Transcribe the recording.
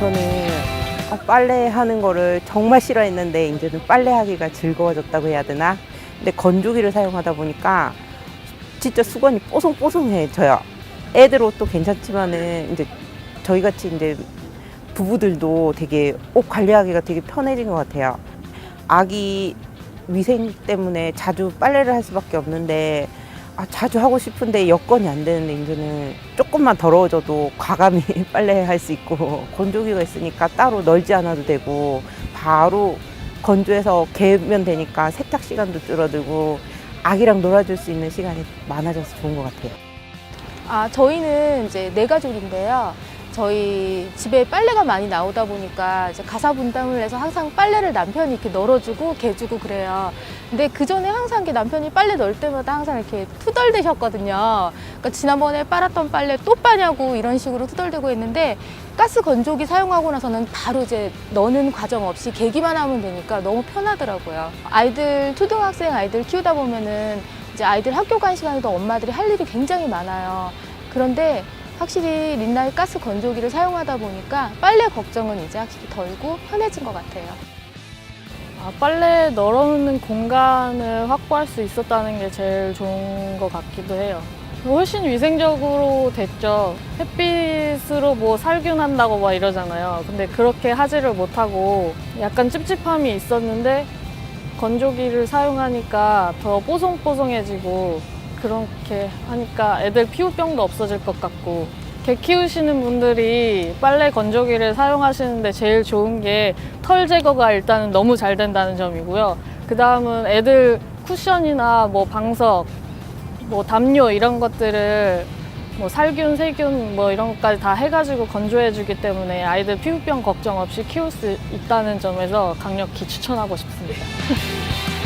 저는 어, 빨래 하는 거를 정말 싫어했는데 이제는 빨래 하기가 즐거워졌다고 해야 되나? 근데 건조기를 사용하다 보니까 진짜 수건이 뽀송뽀송해져요. 애들 옷도 괜찮지만은 이제 저희 같이 이제 부부들도 되게 옷 관리하기가 되게 편해진 것 같아요. 아기 위생 때문에 자주 빨래를 할 수밖에 없는데 아, 자주 하고 싶은데 여건이 안 되는데 이제는 조금만 더러워져도 과감히 빨래 할 수 있고 건조기가 있으니까 따로 널지 않아도 되고 바로 건조해서 개면 되니까 세탁 시간도 줄어들고 아기랑 놀아줄 수 있는 시간이 많아져서 좋은 것 같아요. 아, 저희는 이제 네 가족인데요. 저희 집에 빨래가 많이 나오다 보니까 이제 가사 분담을 해서 항상 빨래를 남편이 이렇게 널어주고 개주고 그래요. 근데 그 전에 항상 남편이 빨래 넣을 때마다 항상 이렇게 투덜대셨거든요. 그러니까 지난번에 빨았던 빨래 또 빠냐고 이런 식으로 투덜대고 했는데 가스 건조기 사용하고 나서는 바로 이제 넣는 과정 없이 개기만 하면 되니까 너무 편하더라고요. 아이들 초등학생 아이들 키우다 보면은 이제 아이들 학교 간 시간에도 엄마들이 할 일이 굉장히 많아요. 그런데 확실히 린나이 가스 건조기를 사용하다 보니까 빨래 걱정은 이제 확실히 덜고 편해진 것 같아요. 아, 빨래 널어놓는 공간을 확보할 수 있었다는 게 제일 좋은 것 같기도 해요. 훨씬 위생적으로 됐죠. 햇빛으로 뭐 살균한다고 막 이러잖아요. 근데 그렇게 하지를 못하고 약간 찝찝함이 있었는데 건조기를 사용하니까 더 뽀송뽀송해지고 그렇게 하니까 애들 피부병도 없어질 것 같고 개 키우시는 분들이 빨래 건조기를 사용하시는데 제일 좋은 게 털 제거가 일단은 너무 잘 된다는 점이고요. 그 다음은 애들 쿠션이나 뭐 방석, 뭐 담요 이런 것들을 뭐 살균, 세균 뭐 이런 것까지 다 해가지고 건조해주기 때문에 아이들 피부병 걱정 없이 키울 수 있다는 점에서 강력히 추천하고 싶습니다.